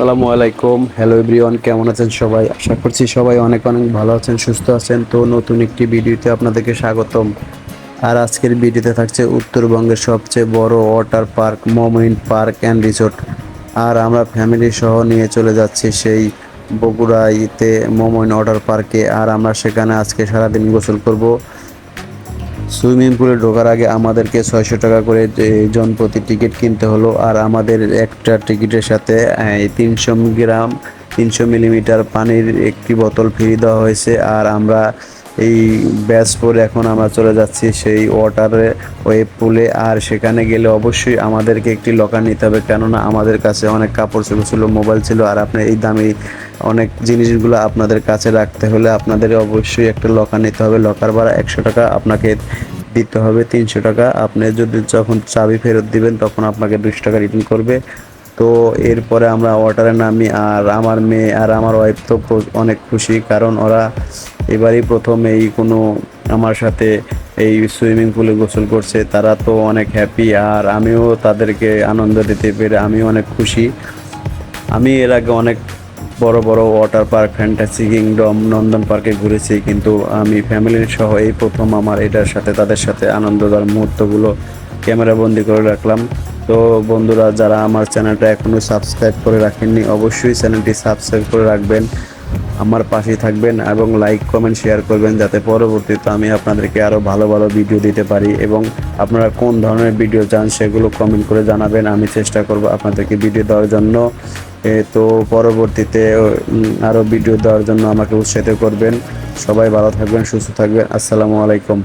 আসসালামু আলাইকুম। Hello everyone কেমন আছেন সবাই? আশা করছি সবাই অনেক অনেক ভালো আছেন, সুস্থ আছেন। তো নতুন একটি ভিডিওতে আপনাদেরকে স্বাগতম। আর আজকের ভিডিওতে থাকছে উত্তরবঙ্গের সবচেয়ে বড় water park Momin park and resort আর আমরা ফ্যামিলি সহ নিয়ে চলে যাচ্ছি সেই বগুড়াইতে মোমিন ওয়াটার পার্কে আর আমরা সেখানে আজকে সারাদিন গোসল করব। সুইমিং পুলে ঢোকার আগে আমাদেরকে ছয়শো টাকা করে জন প্রতি টিকিট কিনতে হলো। আর আমাদের একটা টিকিটের সাথে তিনশো গ্রাম, তিনশো মিলিমিটার পানির একটি বোতল ফিরিয়ে দেওয়া হয়েছে। আর আমরা এই ব্যাচ পরে এখন আমরা চলে যাচ্ছি সেই ওয়াটারে ওয়েব পুলে আর সেখানে গেলে অবশ্যই আমাদেরকে একটি লকার নিতে হবে, কেননা আমাদের কাছে অনেক কাপড় চোপড় ছিল মোবাইল ছিল। আর আপনি এই দামি অনেক জিনিসগুলো আপনাদের কাছে রাখতে হলে আপনাদের অবশ্যই একটা লকার নিতে হবে। লকার ভাড়া একশো টাকা, আপনাকে দিতে হবে তিনশো টাকা। আপনি যদি যখন চাবি ফেরত দিবেন, তখন আপনাকে দুশো টাকা রিটার্ন করবে। তো এরপরে আমরা ওয়াটারে নামি, আর আমার মেয়ে আর আমার ওয়াইফ তো অনেক খুশি, কারণ ওরা এবারই প্রথম এই কোনো আমার সাথে এই সুইমিং পুলে গোসল করছে। তারা তো অনেক হ্যাপি আর আমিও তাদেরকে আনন্দ দিতে পেরে আমিও অনেক খুশি। আমি এর আগে অনেক বড় বড় water park fantasy kingdom Nandan পার্কে ঘুরেছি, কিন্তু আমি ফ্যামিলির সহ এই প্রথম আমার এটার সাথে, তাদের সাথে আনন্দ দেওয়ার মুহূর্তগুলো ক্যামেরা বন্দি করে রাখলাম। তো বন্ধুরা, যারা আমার চ্যানেলটা এখনও সাবস্ক্রাইব করে রাখেননি, অবশ্যই চ্যানেলটি সাবস্ক্রাইব করে রাখবেন। আমার পাশে থাকবেন এবং লাইক কমেন্ট শেয়ার করবেন যাতে পরবর্তীতে আমি আপনাদেরকে আরও ভালো ভালো ভিডিও দিতে পারি এবং আপনারা কোন ধরনের ভিডিও চান সেগুলো কমেন্ট করে জানাবেন। আমি চেষ্টা করব আপনাদেরকে ভিডিও দেওয়ার জন্য। তো পরবর্তীতে আরও ভিডিও দেওয়ার জন্য আমাকে উৎসাহিত করবেন। সবাই ভালো থাকবেন, সুস্থ থাকবেন। আসসালামু আলাইকুম।